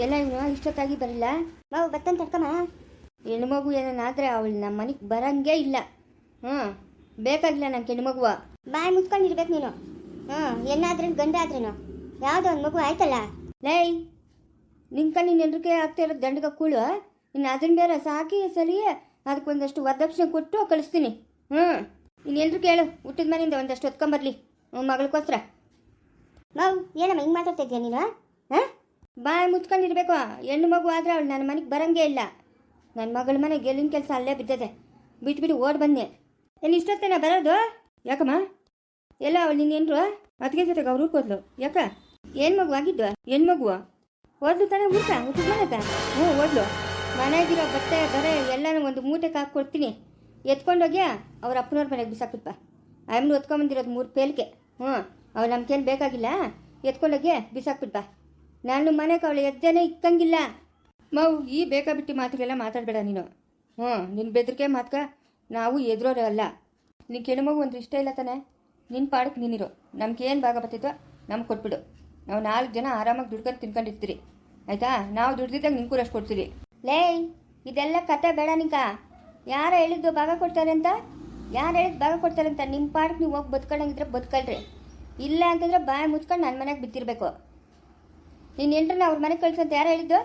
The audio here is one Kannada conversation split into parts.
ಎಲ್ಲ ಇವನು ಇಷ್ಟೊತ್ತಾಗಿ ಬರಲಿಲ್ಲ. ಮಗು ಬತ್ತಂತ ತಡ್ಕಮ್ಮ ಹೆಣ್ಣು ಮಗು ಏನಾದ್ರೆ ಅವಳು ನಮ್ಮ ಮನೆಗೆ ಬರಂಗೇ ಇಲ್ಲ. ಹ್ಞೂ ಬೇಕಾಗಿಲ್ಲ ನಂಗೆ ಹೆಣ್ಣು ಮಗುವ. ಬಾಯಿ ಮುಚ್ಕೊಂಡಿರ್ಬೇಕು ನೀನು. ಹ್ಞೂ ಹೆಣ್ಣಾದ್ರೇನು ಗಂಡ ಆದ್ರೇನು ಯಾವುದೋ ಒಂದು ಮಗು ಆಯ್ತಲ್ಲ? ಲೈ ನಿಂಕ ನೀನು ಎಲ್ರಿಗೆ ಆಗ್ತಾ ಇರೋದು ದಂಡಗ ಕೂಳು ಇನ್ನು ಅದನ್ನ ಬೇರೆ ಸಾಕಿ ಸರಿ ಅದಕ್ಕೊಂದಷ್ಟು ವರದಕ್ಷಿಣೆ ಕೊಟ್ಟು ಕಳಿಸ್ತೀನಿ. ಹ್ಞೂ ಇನ್ನು ಎಲ್ರು ಕೇಳು ಹುಟ್ಟಿದ ಮನೆಯಿಂದ ಒಂದಷ್ಟು ಹೊತ್ಕೊಂಬರ್ಲಿ ಹ್ಞೂ ಮಗಳಿಗೋಸ್ಕರ. ಮಾವು ಏನಮ್ಮ ಹಿಂಗೆ ಮಾತಾಡ್ತಾ ಇದೆಯಾ ನೀನು ಹಾಂ? ಬಾಯಿ ಮುಚ್ಕೊಂಡಿರ್ಬೇಕು. ಹೆಣ್ಣು ಮಗು ಆದರೆ ಅವಳು ನನ್ನ ಮನೆಗೆ ಬರಂಗೇ ಇಲ್ಲ. ನನ್ನ ಮಗಳ ಮನೆ ಗೆಲ್ಲಿನ ಕೆಲಸ ಅಲ್ಲೇ ಬಿದ್ದದೆ. ಬಿಟ್ಬಿಟ್ಟು ಓಡ್ ಬಂದೆ ಏನು ಇಷ್ಟೊತ್ತೇನ ಬರೋದು? ಯಾಕಮ್ಮ? ಎಲ್ಲ ಅವಳು ನಿನ್ನೇನ್ರು ಅದಕ್ಕೆ ಜೊತೆಗೆ ಅವ್ರು ಊರ್ಕೋದ್ಲು ಯಾಕ? ಏನು ಮಗು ಆಗಿದ್ದು? ಹೆಣ್ಣು ಮಗು ಓದ್ಲು ತಾನೇ ಊಟ ಊಟದ ಮನೆಗ ಹ್ಞೂ ಓದ್ಲು ಮನೆಗಿರೋ ಬಟ್ಟೆ ಬರೆ ಎಲ್ಲನೂ ಒಂದು ಮೂಟೆಗೆ ಹಾಕಿ ಕೊಡ್ತೀನಿ. ಎತ್ಕೊಂಡೋಗಿ ಅವ್ರ ಅಪ್ಪನವ್ರ ಮನೆಗೆ ಬಿಸಾಕಿಪ್ಪ ಆಮೇಲೆ ಒತ್ಕೊಂಬಂದಿರೋದು ಮೂರು ಪೇಲ್ಕೆ ಹ್ಞೂ, ಅವ್ರು ನಮ್ಗೇನು ಬೇಕಾಗಿಲ್ಲ? ಎತ್ಕೊಂಡೋಗ್ಯಾ? ಬಿಸಾಕ್ಬಿಟ್ಪ. ನಾನು ಮನೆಗೆ ಅವಳು ಎದ್ದೇನೆ ಇಕ್ಕಂಗಿಲ್ಲ. ಮೌ, ಈ ಬೇಕಾಬಿಟ್ಟಿ ಮಾತುಗಳೆಲ್ಲ ಮಾತಾಡಬೇಡ ನೀನು. ಹ್ಞೂ ನಿನ್ನ ಬೆದರಿಕೆ ಮಾತ್ಕ ನಾವು ಎದುರೋರೇ ಅಲ್ಲ. ನಿನ್ನ ಕೆಣಮಗು ಒಂದು ಇಷ್ಟ ಇಲ್ಲ ತಾನೆ. ನಿನ್ನ ಪಾಡಕ್ಕೆ ನೀನಿರು. ನಮ್ಗೇನು ಭಾಗ ಬರ್ತಿದ್ದೋ ನಮ್ಗೆ ಕೊಟ್ಬಿಡು. ನಾವು ನಾಲ್ಕು ಜನ ಆರಾಮಾಗಿ ದುಡ್ಕೊಂಡು ತಿನ್ಕೊಂಡಿರ್ತೀರಿ. ಆಯಿತಾ? ನಾವು ದುಡ್ದಿದ್ದಾಗ ನಿಂಗೂ ಕೂರಷ್ಟು ಕೊಡ್ತೀರಿ. ಲೇ, ಇದೆಲ್ಲ ಕತೆ ಬೇಡ ನಿಂಕ. ಯಾರು ಹೇಳಿದ್ದು ಭಾಗ ಕೊಡ್ತಾರೆ ಅಂತ? ಯಾರು ಹೇಳಿದ್ದು ಭಾಗ ಕೊಡ್ತಾರೆ ಅಂತ? ನಿಮ್ಮ ಪಾಡಕ್ಕೆ ನೀವು ಹೋಗಿ ಬದುಕೊಂಡಂಗಿದ್ರೆ ಬದುಕಲ್ರಿ ಇಲ್ಲ ಅಂತಂದ್ರೆ ಬಾಯಿ ಮುಚ್ಕೊಂಡು ನನ್ನ ಮನೆಗೆ ಬಿತ್ತಿರ್ಬೇಕು ನೀನು ಎಂಟ್ರನ್ನ ಅವ್ರ ಮನೆಗೆ ಕಳಿಸು ಅಂತ ಯಾರು ಹೇಳಿದ್ದು?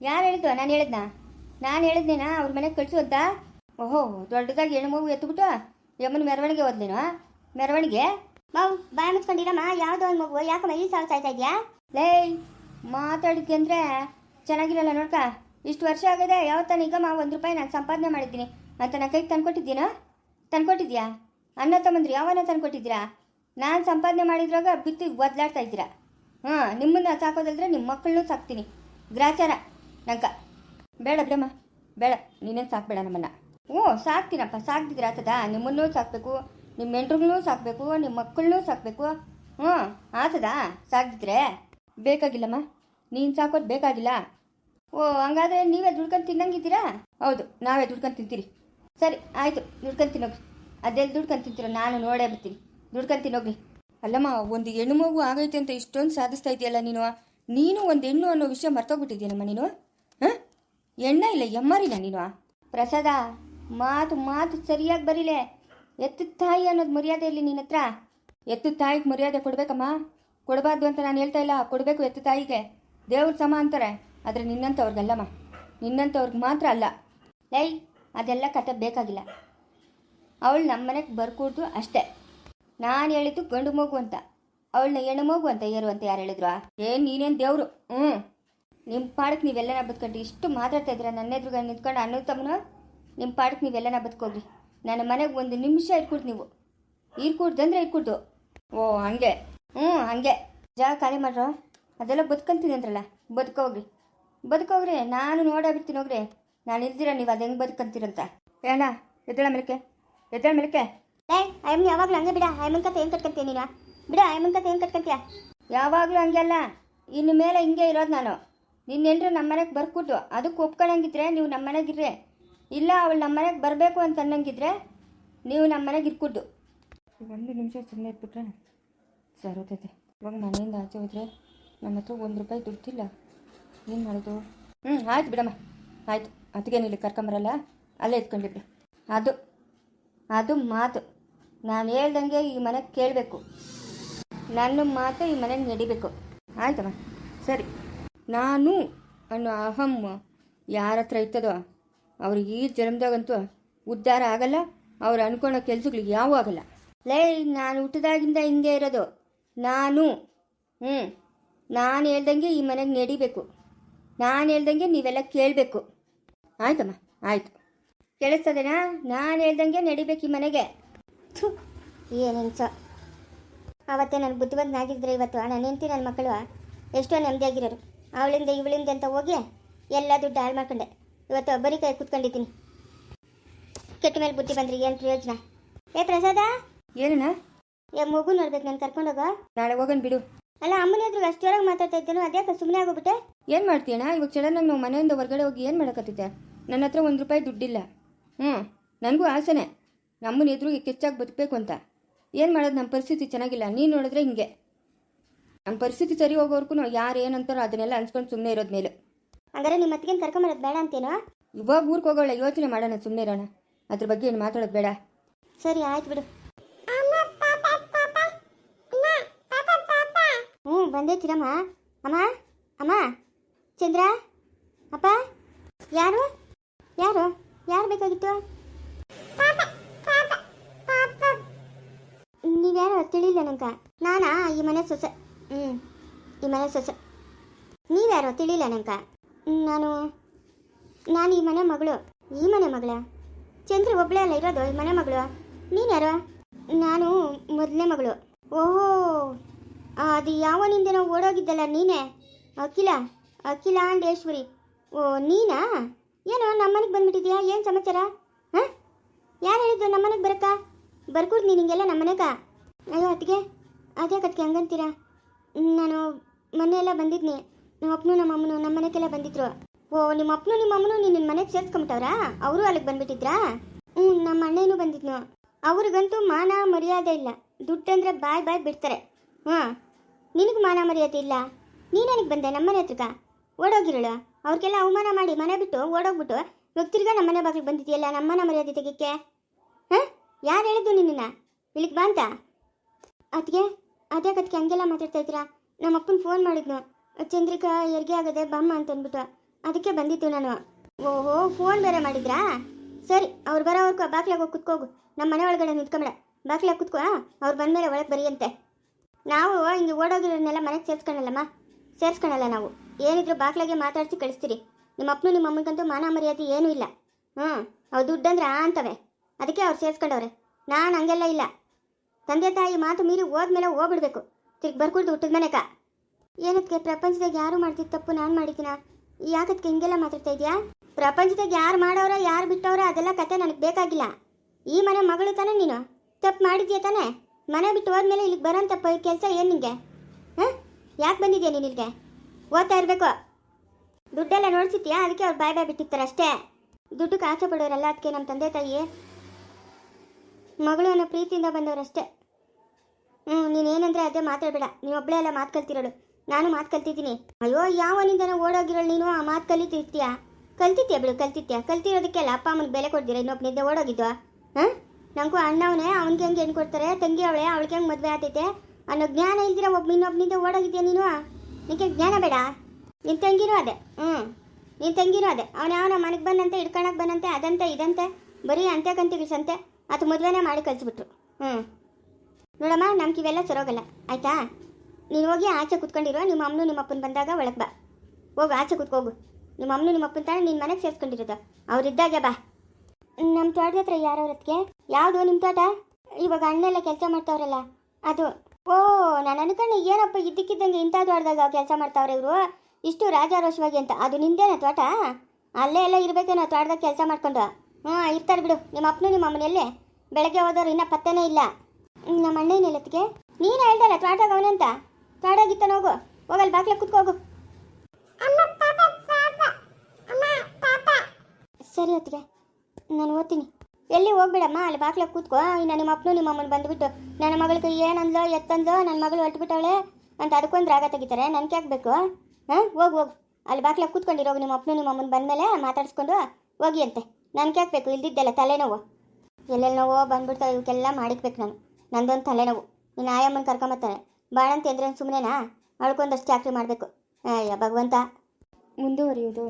ಯಾರು ಹೇಳಿದ್ದು? ನಾನು ಹೇಳಿದ್ನ? ನಾನು ಹೇಳಿದ್ನೇನಾ? ಅವ್ರ ಮನೆಗೆ ಕಳಿಸು ಅಂತ? ಓಹೋ ದೊಡ್ಡದಾಗಿ ಹೆಣ್ಣು ಮಗು ಎತ್ಬಿಟ್ಟು ಯಮ್ಮನ ಮೆರವಣಿಗೆ ಹೋದ್ನೇನು ಮೆರವಣಿಗೆ? ಮಾವು ಬಾಯ ಮುಚ್ಕೊಂಡಿರಮ್ಮ. ಯಾವುದೋ ಒಂದು ಮಗು. ಯಾಕಮ್ಮ ಈ ಸಾವು ಸಾಯ್ತಾ ಇದೆಯಾ? ಲೇಯ್ ಮಾತಾಡಿದ್ದೆ ಅಂದರೆ ಚೆನ್ನಾಗಿರಲ್ಲ ನೋಡ್ಕ. ಇಷ್ಟು ವರ್ಷ ಆಗಿದೆ ಯಾವತ್ತಾನ ಈಗ ಮಾ ಒಂದು ರೂಪಾಯಿ ನಾನು ಸಂಪಾದನೆ ಮಾಡಿದ್ದೀನಿ. ಅಂತ ನನ್ನ ಕೈಗೆ ತಂದ್ಕೊಟ್ಟಿದ್ದೀನೋ? ತಂದ್ಕೊಟ್ಟಿದ್ಯಾ? ಅನ್ನ ತಮ್ಮಂದ್ರಿ ಯಾವನ್ನ ತಂದ್ಕೊಟ್ಟಿದ್ದೀರಾ? ನಾನು ಸಂಪಾದನೆ ಮಾಡಿದ್ರಾಗ ಬಿತ್ತು ಒದ್ಲಾಡ್ತಾ ಇದ್ದೀರಾ? ಹಾಂ, ನಿಮ್ಮನ್ನ ಸಾಕೋದಲ್ದ್ರೆ ನಿಮ್ಮ ಮಕ್ಕಳನ್ನೂ ಸಾಕ್ತೀನಿ. ಗ್ರಾಚಾರ. ನಂಕ ಬೇಡ ಬಿಡಮ್ಮ ಬೇಡ. ನೀನೇನು ಸಾಕ್ಬೇಡ ನಮ್ಮನ್ನ. ಓ, ಸಾಕ್ತೀನಪ್ಪ. ಸಾಕ್ತಿದ್ರೆ ಆತದ ನಿಮ್ಮನ್ನೂ ಸಾಕಬೇಕು ನಿಮ್ಮ ಹೆಂಡ್ರಿಗೂ ಸಾಕಬೇಕು ನಿಮ್ಮ ಮಕ್ಕಳನ್ನೂ ಸಾಕಬೇಕು. ಹ್ಞೂ, ಆತದ? ಸಾಕ್ತಿದ್ರೆ ಬೇಕಾಗಿಲ್ಲಮ್ಮ. ನೀನು ಸಾಕೋದು ಬೇಕಾಗಿಲ್ಲ. ಓ, ಹಂಗಾದ್ರೆ ನೀವೇ ದುಡ್ಕೊಂಡು ತಿನ್ನಂಗಿದ್ದೀರಾ? ಹೌದು, ನಾವೇ ದುಡ್ಕೊಂಡು ತಿಂತೀರಿ. ಸರಿ, ಆಯಿತು. ದುಡ್ಕೊಂಡು ತಿನ್ನೋಗ್ರಿ. ಅದೆಲ್ಲ ದುಡ್ಕೊಂಡು ತಿಂತೀರ ನಾನು ನೋಡೇ ಬರ್ತೀನಿ. ದುಡ್ಕೊಂಡು ತಿನ್ನೋಗ್ರಿ. ಅಲ್ಲಮ್ಮ, ಒಂದು ಹೆಣ್ಣು ಮಗು ಆಗೈತೆ ಅಂತ ಇಷ್ಟೊಂದು ಸಾಧಿಸ್ತಾ ಇದೆಯಲ್ಲ ನೀನು. ನೀನು ಒಂದು ಹೆಣ್ಣು ಅನ್ನೋ ವಿಷಯ ಮರ್ತೋಗ್ಬಿಟ್ಟಿದ್ದೀನಮ್ಮ ನೀನು? ಹಾಂ? ಎಣ್ಣ ಇಲ್ಲ ಎಮ್ಮರಿಲ್ಲ ನೀನು. ಪ್ರಸಾದ, ಮಾತು ಮಾತು ಸರಿಯಾಗಿ ಬರೀಲೆ. ಎತ್ತು ತಾಯಿ ಅನ್ನೋದು ಮರ್ಯಾದೆ ಇಲ್ಲಿ ನಿನ್ನ ಹತ್ರ. ಎತ್ತು ತಾಯಿಗೆ ಮರ್ಯಾದೆ ಕೊಡ್ಬೇಕಮ್ಮ. ಕೊಡಬಾರ್ದು ಅಂತ ನಾನು ಹೇಳ್ತಾ ಇಲ್ಲ. ಕೊಡಬೇಕು ಎತ್ತು ತಾಯಿಗೆ. ದೇವ್ರ ಸಮ ಅಂತಾರೆ. ಆದರೆ ನಿನ್ನಂಥವ್ರಿಗಲ್ಲಮ್ಮ. ನಿನ್ನಂಥವ್ರಿಗೆ ಮಾತ್ರ ಅಲ್ಲ. ಲೈ, ಅದೆಲ್ಲ ಕತೆ ಬೇಕಾಗಿಲ್ಲ. ಅವಳು ನಮ್ಮ ಮನೆಗೆ ಬರ್ಕೂಡ್ದು ಅಷ್ಟೇ. ನಾನು ಹೇಳಿದ್ದು ಗಂಡು ಮಗು ಅಂತ. ಅವಳನ್ನ ಹೆಣ್ಣು ಮಗು ಅಂತ ಏರು ಅಂತ ಯಾರು ಹೇಳಿದ್ರು? ಏನು ನೀನೇನು ದೇವ್ರು? ಹ್ಞೂ ನಿಮ್ಮ ಪಾಡಕ್ಕೆ ನೀವೆಲ್ಲನ ಬದ್ಕೊಂಡು ಇಷ್ಟು ಮಾತಾಡ್ತಾ ಇದ್ದೀರಾ ನನ್ನ ಎದುರುಗ ನಿಂತ್ಕೊಂಡು ಅನ್ನೋ ತಮ್ಮನು? ನಿಮ್ಮ ಪಾಡಕ್ಕೆ ನೀವೆಲ್ಲನ ಬದುಕೋಗ್ರಿ ನನ್ನ ಮನೆಗೆ ಒಂದು ನಿಮಿಷ ಇಟ್ಕೊಡ್ತು ನೀವು. ಇರ್ಕೊಡ್ದಂದ್ರೆ ಇಟ್ಕೊಡ್ದು ಓ, ಹಂಗೆ. ಹ್ಞೂ ಹಂಗೆ. ಜಾಗ ಖಾಲಿ ಮಾಡ್ರೋ? ಅದೆಲ್ಲ ಬದುಕಂತೀನಿ ಅಂದ್ರಲ್ಲ. ಬದುಕೋಗ್ರಿ. ಬದುಕೋಗ್ರಿ. ನಾನು ನೋಡಾಬಿಡ್ತೀನಿ ಹೋಗ್ರಿ. ನಾನು ಇಲ್ದಿರ ನೀವು ಅದು ಹೆಂಗೆ ಬದುಕಂತೀರಂತ. ಏನ ಎದ್ದಳ ಮೇಲಕ್ಕೆ. ಎದ್ದಳ ಮೇಲಕ್ಕೆ. ಏ ಮೀನ್ ಯಾವಾಗಲೂ ಹಂಗೆ ಬಿಡ. ಅಯ್ಯಮ್ಮನ ಕತೆ ಏನು ಕಟ್ಕೊಂತೀಯ ನೀನು? ಬಿಡ ಅಯ್ಯಮ್ಮನ ಕತೆ ಏನು ಕಟ್ಕೊಂತೀಯ? ಯಾವಾಗಲೂ ಹಂಗೆಲ್ಲ. ಇನ್ನು ಮೇಲೆ ಹಿಂಗೆ ಇರೋದು ನಾನು. ನಿನ್ನೆಂಡ್ರು ನಮ್ಮ ಮನೆಗೆ ಬರ್ಕೊಟ್ಟು ಅದಕ್ಕೆ ಒಪ್ಕೊಳಂಗಿದ್ರೆ ನೀವು ನಮ್ಮ ಮನೆಗಿರ್ರಿ ಇಲ್ಲ ಅವಳು ನಮ್ಮ ಮನೆಗೆ ಬರಬೇಕು ಅಂತ ಅನ್ನಂಗಿದ್ರೆ ನೀವು ನಮ್ಮ ಮನೆಗೆ ಇರ್ಕೊಟ್ಟು ಒಂದು ನಿಮಿಷ ಸುಮ್ಮನೆ ಇಟ್ಬಿಟ್ರೆ ಸರೋತೈತೆ. ಇವಾಗ ಮನೆಯಿಂದ ಆಚೆ ಹೋದ್ರೆ ನಮ್ಮ ಹತ್ರ ಒಂದು ರೂಪಾಯಿ ದುಡ್ಡಿಲ್ಲ ಏನು ಮಾಡೋದು? ಹ್ಞೂ ಆಯ್ತು ಬಿಡಮ್ಮ. ಆಯ್ತು. ಅದಕ್ಕೇನಿಲ್ಲ ಕರ್ಕೊಂಬರಲ್ಲ ಅಲ್ಲೇ ಇಟ್ಕೊಂಡಿದ್ರು ಅದು ಅದು ಮಾತು. ನಾನು ಹೇಳ್ದಂಗೆ ಈ ಮನೆಗೆ ಕೇಳಬೇಕು. ನನ್ನ ಮಾತು ಈ ಮನೆಗೆ ನಡಿಬೇಕು. ಆಯ್ತಮ್ಮ? ಸರಿ. ನಾನು ಅನ್ನೋ ಅಹಂ ಯಾರ ಹತ್ರ ಇರ್ತದೋ ಅವ್ರಿಗೆ ಈ ಜನ್ಮದಾಗಂತೂ ಉದ್ಧಾರ ಆಗಲ್ಲ, ಅವ್ರು ಅನ್ಕೊಳ್ಳೋ ಕೆಲ್ಸಗಳಿಗೆ ಯಾವೂ ಆಗಲ್ಲ. ಲೇ, ನಾನು ಹುಟ್ಟಿದಾಗಿಂದ ಹಿಂಗೆ ಇರೋದು. ನಾನು ಹ್ಞೂ ನಾನು ಹೇಳ್ದಂಗೆ ಈ ಮನೆಗೆ ನಡಿಬೇಕು. ನಾನು ಹೇಳ್ದಂಗೆ ನೀವೆಲ್ಲ ಕೇಳಬೇಕು. ಆಯ್ತಮ್ಮ? ಆಯಿತು. ಕೇಳಿಸ್ತದೇನಾ? ನಾನು ಹೇಳ್ದಂಗೆ ನಡಿಬೇಕು ಈ ಮನೆಗೆ. ಥು ಏನೇನು ಸ ಅವತ್ತೇ ನಾನು ಬುದ್ಧಿವಂತನಾಗಿದ್ದರೆ ಇವತ್ತು ನನ್ನ ಹೆಂಡತಿ ನನ್ನ ಮಕ್ಕಳು ಎಷ್ಟೋ ನೆಮ್ಮದಿಯಾಗಿರೋರು. ಅವಳಿಂದ ಇವಳಿಂದ ಅಂತ ಹೋಗಿ ಎಲ್ಲ ದುಡ್ಡು ಹಾಳು ಮಾಡ್ಕೊಂಡೆ. ಇವತ್ತು ಬರೀ ಕೈ ಕೂತ್ಕೊಂಡಿದ್ದೀನಿ. ಕೆಟ್ಟ ಮೇಲೆ ಬುದ್ಧಿ ಬಂದ್ರಿ ಏನು ಪ್ರಯೋಜನ? ಏ ಪ್ರಸಾದ? ಏನಣ್ಣ? ಏ ಮಗು ನೋಡ್ಬೇಕು ನಾನು ಕರ್ಕೊಂಡೋಗ ನಾಳೆ ಹೋಗೋಣ ಬಿಡು. ಅಲ್ಲ ಅಮ್ಮನ ಎದುರು ಅಷ್ಟು ಜೋರಾಗಿ ಮಾತಾಡ್ತಾ ಇದ್ದೇನೋ ಅದ್ಯಾಕೆ ಸುಮ್ಮನೆ ಆಗೋಗ್ಬಿಟ್ಟೆ? ಏನು ಮಾಡ್ತೀಯಣ್ಣ? ಇವಾಗ ಸಡನ್ನಾಗಿ ನಾವು ಮನೆಯಿಂದ ಹೊರಗಡೆ ಹೋಗಿ ಏನು ಮಾಡೋಕತ್ತಿದ್ದೆ? ನನ್ನ ಹತ್ರ ಒಂದು ರೂಪಾಯಿ ದುಡ್ಡಿಲ್ಲ. ಹ್ಞೂ ನನಗೂ ಆಸೆನೇ. ನಮ್ಮನ್ನ ಎದುರು ಕೆಚ್ಚಾಗಿ ಬದುಕಬೇಕು ಅಂತ. ಏನು ಮಾಡೋದು ನಮ್ಮ ಪರಿಸ್ಥಿತಿ ಚೆನ್ನಾಗಿಲ್ಲ. ನೀನು ನೋಡಿದ್ರೆ ಹಿಂಗೆ. ನಮ್ಮ ಪರಿಸ್ಥಿತಿ ಸರಿ ಹೋಗೋರ್ಗು ಯಾರು ಏನಂತಾರೋ ಅದನ್ನೆಲ್ಲ ಅನ್ಸ್ಕೊಂಡು ಸುಮ್ಮನೆ ಇರೋದು ಮೇಲೆ. ಹಂಗಾರೆ ನಿಮ್ಮ ಕರ್ಕೊಂಡು ಕರ್ಕೊಂಬರೋದು ಬೇಡ ಅಂತೇನೋ? ಇವಾಗ ಊರಿಗೆ ಹೋಗೋಳ ಯೋಚನೆ ಮಾಡೋಣ ಸುಮ್ಮನೆ ಇರೋಣ. ಅದ್ರ ಬಗ್ಗೆ ಏನು ಮಾತಾಡೋದು ಬೇಡ. ಸರಿ ಆಯ್ತು ಬಿಡು. ಹ್ಞೂ ಬಂದೈತಿರಮ್ಮ ಅಮ್ಮ ಅಮ್ಮ. ಚಂದ್ರ ಅಪ್ಪ. ಯಾರು? ಯಾರು? ಯಾರು ಬೇಕಾಗಿತ್ತು? ನಂಗೆ. ನಾನಾ, ಈ ಮನೆ ಸೊಸೆ. ಹ್ಞೂ ಈ ಮನೆ ಸೊಸೆ. ನೀವ್ಯಾರು ತಿಳಿಲ್ಲ ನಂಗೆ. ನಾನು ನಾನು ಈ ಮನೆ ಮಗಳು. ಈ ಮನೆ ಮಗಳ? ಚಂದ್ರ ಒಬ್ಳೆ ಅಲ್ಲ ಇರೋದು, ಈ ಮನೆ ಮಗಳು. ನೀನ್ಯಾರು? ನಾನು ಮೊದಲನೇ ಮಗಳು. ಓಹೋ, ಅದು ಯಾವನಿಂದನೋ ಓಡೋಗಿದ್ದಲ್ಲ ನೀನೇ? ಅಖಿಲ ಅಖಿಲಾಂಡೇಶ್ವರಿ ಓ, ನೀನಾ? ಏನೋ, ನಮ್ಮನೆಗೆ ಬಂದ್ಬಿಟ್ಟಿದ್ಯಾ? ಏನು ಸಮಾಚಾರ? ಹಾಂ? ಯಾರು ಹೇಳಿದ್ದು ನಮ್ಮನೆಗೆ ಬರಕ್ಕ? ಬರ್ಕೊಡ್ ನೀನು ಹಿಂಗೆಲ್ಲ ನಮ್ಮನೆಗ. ಅಯ್ಯೋ, ಅತ್ತಿಗೆ ಅದೇ ಕತ್ಗೆ ಹಂಗಂತೀರಾ? ನಾನು ಮೊನ್ನೆ ಎಲ್ಲ ಬಂದಿದ್ನಿ. ನಮ್ಮ ಅಪ್ಪನು ನಮ್ಮ ಅಮ್ಮನು ನಮ್ಮ ಮನೆಗೆಲ್ಲ ಬಂದಿದ್ರು. ಓ, ನಿಮ್ಮ ಅಪ್ಪನು ನಿಮ್ಮ ಅಮ್ಮನು ನಿನ್ನ ಮನೆಗೆ ಸೇರ್ಸ್ಕೊಂಬಿಟ್ಟವ್ರಾ? ಅವರು ಅಲ್ಲಿಗೆ ಬಂದ್ಬಿಟ್ಟಿದ್ರಾ? ಹ್ಞೂ ನಮ್ಮ ಅಣ್ಣನೂ ಬಂದಿದ್ನು. ಅವ್ರಿಗಂತೂ ಮಾನ ಮರ್ಯಾದೆ ಇಲ್ಲ. ದುಡ್ಡಂದ್ರೆ ಬಾಯ್ ಬಾಯ್ ಬಿಡ್ತಾರೆ. ಹಾಂ, ನಿನಗೆ ಮಾನ ಮರ್ಯಾದೆ ಇಲ್ಲ. ನೀನೇನಕ್ಕೆ ಬಂದೆ? ನಮ್ಮನೆ ಹತ್ರಕ್ಕ? ಓಡೋಗಿರಳು. ಅವ್ರಿಗೆಲ್ಲ ಅವಮಾನ ಮಾಡಿ ಮನೆ ಬಿಟ್ಟು ಓಡೋಗ್ಬಿಟ್ಟು ಇವಾಗ ತಿರ್ಗಾ ನಮ್ಮನೆ ಬಾಗಿಲು ಬಂದಿದೆಯಲ್ಲ, ನಮ್ಮನ ಮರ್ಯಾದೆ ತೆಗಿಕ್ಕೆ? ಹಾಂ? ಯಾರು ಹೇಳಿದ್ದು ನಿನ್ನ ಇಲ್ಲಿಗೆ ಬಾ ಅಂತ. ಅದಕ್ಕೆ ಅದ್ಯಾಕೆ ಅದಕ್ಕೆ ಹಂಗೆಲ್ಲ ಮಾತಾಡ್ತಾ ಇದ್ದೀರಾ? ನಮ್ಮ ಅಪ್ಪನ ಫೋನ್ ಮಾಡಿದ್ನು. ಚಂದ್ರಿಕಾ ಹೆರಿಗೆ ಆಗದೆ ಬಮ್ಮ ಅಂತ ಅಂದ್ಬಿಟ್ಟು ಅದಕ್ಕೆ ಬಂದಿತ್ತು ನಾನು. ಓಹೋ ಫೋನ್ ಬೇರೆ ಮಾಡಿದ್ರಾ? ಸರಿ, ಅವ್ರು ಬರೋವರೆಗೂ ಬಾಕ್ಲಾಗ ಹೋಗಿ ಕುತ್ಕೋಗು. ನಮ್ಮ ಮನೆ ಒಳಗಡೆ ನಿಂತ್ಕೊಂಬೇಡ. ಬಾಕ್ಲಾಗ ಕುತ್ಕೋ ಅವ್ರು ಬಂದಮೇಲೆ ಒಳಗೆ ಬರೀಯಂತೆ. ನಾವು ಹಿಂಗೆ ಓಡೋಗಿರೋನ್ನೆಲ್ಲ ಮನೆಗೆ ಸೇರ್ಸ್ಕೊಳಲ್ಲಮ್ಮ? ಸೇರ್ಸ್ಕೊಳಲ್ಲ ನಾವು. ಏನಿದ್ರು ಬಾಕ್ಲಾಗೆ ಮಾತಾಡಿಸಿ ಕಳಿಸ್ತೀರಿ. ನಿಮ್ಮ ಅಪ್ಪನು ನಿಮ್ಮ ಅಮ್ಮನಿಗಂತೂ ಮಾನ ಮರ್ಯಾದೆ ಏನೂ ಇಲ್ಲ. ಹ್ಞೂ ಅವು ದುಡ್ಡಂದ್ರೆ ಆ ಅಂತವೆ. ಅದಕ್ಕೆ ಅವ್ರು ಸೇರ್ಸ್ಕೊಂಡವ್ರೆ. ನಾನು ಹಂಗೆಲ್ಲ ಇಲ್ಲ. ತಂದೆ ತಾಯಿ ಮಾತು ಮೀರಿ ಹೋದ್ಮೇಲೆ ಹೋಗ್ಬಿಡ್ಬೇಕು. ತಿರ್ಗಿ ಬರ್ಕೊಡ್ದು ಹುಟ್ಟಿದ ಮನೆಕ ಏನಕ್ಕೆ ಪ್ರಪಂಚದಾಗ ಯಾರು ಮಾಡ್ತಿದ್ದ ತಪ್ಪು ನಾನು ಮಾಡಿದ್ದೀನ? ಯಾಕದಕ್ಕೆ ಹಿಂಗೆಲ್ಲ ಮಾತಾಡ್ತಾ ಇದೆಯಾ? ಪ್ರಪಂಚದಾಗ ಯಾರು ಮಾಡೋರ, ಯಾರು ಬಿಟ್ಟವ್ರ ಅದೆಲ್ಲ ಕತೆ ನನಗೆ ಬೇಕಾಗಿಲ್ಲ. ಈ ಮನೆ ಮಗಳು ತಾನೇ ನೀನು? ತಪ್ಪು ಮಾಡಿದ್ಯಾ ತಾನೇ? ಮನೆ ಬಿಟ್ಟು ಹೋದ್ಮೇಲೆ ಇಲ್ಲಿಗೆ ಬರೋಂಥ ಕೆಲಸ ಏನು ನಿಂಗೆ? ಹಾಂ? ಯಾಕೆ ಬಂದಿದ್ಯಾ ನೀನು ಇಲ್ಲಿಗೆ? ಓದ್ತಾ ಇರಬೇಕು. ದುಡ್ಡೆಲ್ಲ ನೋಡ್ಸಿದ್ಯಾ? ಅದಕ್ಕೆ ಅವ್ರು ಬಾಯ್ ಬಾಯ್ ಬಿಟ್ಟಿರ್ತಾರೆ ಅಷ್ಟೇ ದುಡ್ಡು ಕಾಸು ಪಡೋರಲ್ಲ ಅದಕ್ಕೆ ನಮ್ಮ ತಂದೆ ತಾಯಿ. ಮಗಳು ಅನ್ನೋ ಪ್ರೀತಿಯಿಂದ ಬಂದವರಷ್ಟೇ. ಹ್ಞೂ ನೀನೇನಂದ್ರೆ ಅದೇ ಮಾತಾಡಬೇಡ. ನೀವು ಒಬ್ಬಳೇ ಎಲ್ಲ ಮಾತು ಕಲ್ತಿರೋಳು. ನಾನು ಮಾತು ಕಲ್ತಿದ್ದೀನಿ. ಅಯ್ಯೋ, ಯಾವನಿಂದನೋ ಓಡೋಗಿರೋಳು ನೀನು? ಆ ಮಾತು ಕಲಿತಿರ್ತೀಯ? ಕಲ್ತಿತ್ತೀಯ ಬಿಡು ಕಲ್ತಿತ್ತೀಯ ಕಲ್ತಿರೋದಕ್ಕೆಲ್ಲ ಅಪ್ಪ ಅಮ್ಮನಿಗೆ ಬೆಲೆ ಕೊಡ್ತೀರ ಇನ್ನೊಬ್ಬನಿಂದ ಓಡೋಗಿದ್ವಾ ಹಾಂ? ನನಗೂ ಅಣ್ಣವನೇ ಅವನಿಗೆ ಹೆಂಗೆ ಹೆಣ್ಣು ಕೊಡ್ತಾರೆ? ತಂಗಿ ಅವಳೆ, ಅವಳಿಗೆ ಹೆಂಗೆ ಮದುವೆ ಆಗ್ತೈತೆ? ಅನ್ನೋ ಜ್ಞಾನ ಇಲ್ದಿರ ಒಬ್ಬ ಇನ್ನೊಬ್ಬನಿಂದ ಓಡೋಗಿದ್ಯಾ ನೀನು? ನಿನಗೆ ಜ್ಞಾನ ಬೇಡ. ನಿನ್ನ ತಂಗಿನೂ ಅದೇ. ಹ್ಞೂ ನಿನ್ನ ತಂಗಿನೂ ಅದೇ. ಅವನ ಅವನ ಮನೆಗೆ ಬಂದಂತೆ ಹಿಡ್ಕೊಳಕ್ಕೆ ಬಂದಂತೆ, ಅದಂತೆ, ಇದಂತೆ, ಬರೀ ಅಂತೆ ಕಂತಿಗಳು ಸಂತೆ. ಅದು ಮದುವೆನೇ ಮಾಡಿ ಕಳಿಸ್ಬಿಟ್ರು. ಹ್ಞೂ ನೋಡಮ್ಮ, ನಮ್ಗೆ ಇವೆಲ್ಲ ಸರೋಗಲ್ಲ. ಆಯ್ತಾ? ನೀನು ಹೋಗಿ ಆಚೆ ಕುತ್ಕೊಂಡಿರೋ, ನಿಮ್ಮ ಅಮ್ಮನು ನಿಮ್ಮ ಅಪ್ಪನ ಬಂದಾಗ ಒಳಗೆ ಬಾ. ಹೋಗು, ಆಚೆ ಕುತ್ಕೋಗು ನಿಮ್ಮ ಅಮ್ಮನು ನಿಮ್ಮ ಅಪ್ಪನ ನಿಮ್ಮ ನಿನ್ನ ಮನೆಗೆ ಸೇರಿಸ್ಕೊಂಡಿರೋದು. ಅವ್ರಿದ್ದಾಗೆ ಬಾ. ನಮ್ಮ ತೋಟದ ಹತ್ರ ಯಾರವ್ರತ್ಗೆ ಯಾವುದು ನಿಮ್ಮ ತೋಟ? ಇವಾಗ ಅಣ್ಣೆಲ್ಲ ಕೆಲಸ ಮಾಡ್ತಾವ್ರಲ್ಲ, ಅದು. ಓ, ನಾನು ಅನ್ಕೊಂಡು ಏನಪ್ಪ ಇದ್ದಕ್ಕಿದ್ದಂಗೆ ಇಂಥ ತೋಟದಾಗ ಕೆಲಸ ಮಾಡ್ತಾವ್ರೆ ಇವರು? ಇಷ್ಟು ರಾಜಾರೋಷವಾಗಿ ಅಂತ. ಅದು ನಿಂದೇನ ತೋಟ? ಅಲ್ಲೇ ಎಲ್ಲ ಇರಬೇಕೇನೋ ತೋಟದಾಗ ಕೆಲಸ ಮಾಡ್ಕೊಂಡು. ಹಾಂ ಇರ್ತಾರೆ ಬಿಡು. ನಿಮ್ಮ ಅಪ್ಪನು ನಿಮ್ಮ ಅಮ್ಮನ ಎಲ್ಲೇ? ಬೆಳಗ್ಗೆ ಹೋದವ್ರು ಇನ್ನೂ ಪತ್ತೆನೇ ಇಲ್ಲ. ನಮ್ಮ ಅಣ್ಣನ ಎಲ್ಲತ್ತಿಗೆ ನೀನು ಹೇಳ್ದಲ್ಲ ತ್ವಾಟಾಗ ಅವನಂತ ತೋಟಗಿತ್ತಾನ ಹೋಗು. ಹೋಗಲ್ಲಿ ಬಾಗ್ಲ ಕುತ್ಕೋಗು ಸರಿ ಹೊತ್ತಿಗೆ ನಾನು ಓದ್ತೀನಿ. ಎಲ್ಲಿ ಹೋಗ್ಬೇಡಮ್ಮ ಅಲ್ಲಿ ಬಾಕ್ಲ ಕೂತ್ಕೋ. ಇನ್ನು ನಿಮ್ಮ ಅಪ್ಪನು ನಿಮ್ಮ ಅಮ್ಮನ ಬಂದುಬಿಟ್ಟು ನನ್ನ ಮಗಳಿಗೆ ಏನಂದ್ಲೋ ಎತ್ತಂದ್ಲೋ ನನ್ನ ಮಗಳು ಹೊರಟುಬಿಟ್ಟವಳೆ ಅಂತ ಅದಕ್ಕೊಂದು ರಾಗ ತೆಗಿತಾರೆ. ನನಗೆ ಯಾಕೆ ಬೇಕು? ಹಾಂ ಹೋಗು ಹೋಗು. ಅಲ್ಲಿ ಬಾಕ್ಲ ಕೂತ್ಕೊಂಡಿರೋಗು ನಿಮ್ಮ ಅಪ್ಪನು ನಿಮ್ಮ ಅಮ್ಮನ ಬಂದಮೇಲೆ ಮಾತಾಡಿಸ್ಕೊಂಡು ಹೋಗಿ ಅಂತೆ. ನನಗೆ ಯಾಕೆ ಬೇಕು? ಇಲ್ದಿದ್ದೆಲ್ಲ ತಲೆನೋವು. ಎಲ್ಲೆಲ್ಲಿ ನೋವು ಬಂದ್ಬಿಡ್ತಾವೆ ಇವಕ್ಕೆಲ್ಲ ಮಾಡಿಕ್ಬೇಕು ನಾನು. ನಂದೊಂದು ತಲೆನೋವು ನೀನು ಆಯಮ್ಮನ ಕರ್ಕೊಂಬರ್ತಾನೆ ಬಾಣಂತಿ ಅಂದ್ರೆ ಸುಮ್ಮನೆನಾ ಅಳ್ಕೊಂಡಷ್ಟು ಚಾಕ್ರಿ ಮಾಡಬೇಕು. ಅಯ್ಯ ಭಗವಂತ. ಮುಂದುವರಿಯುವುದು.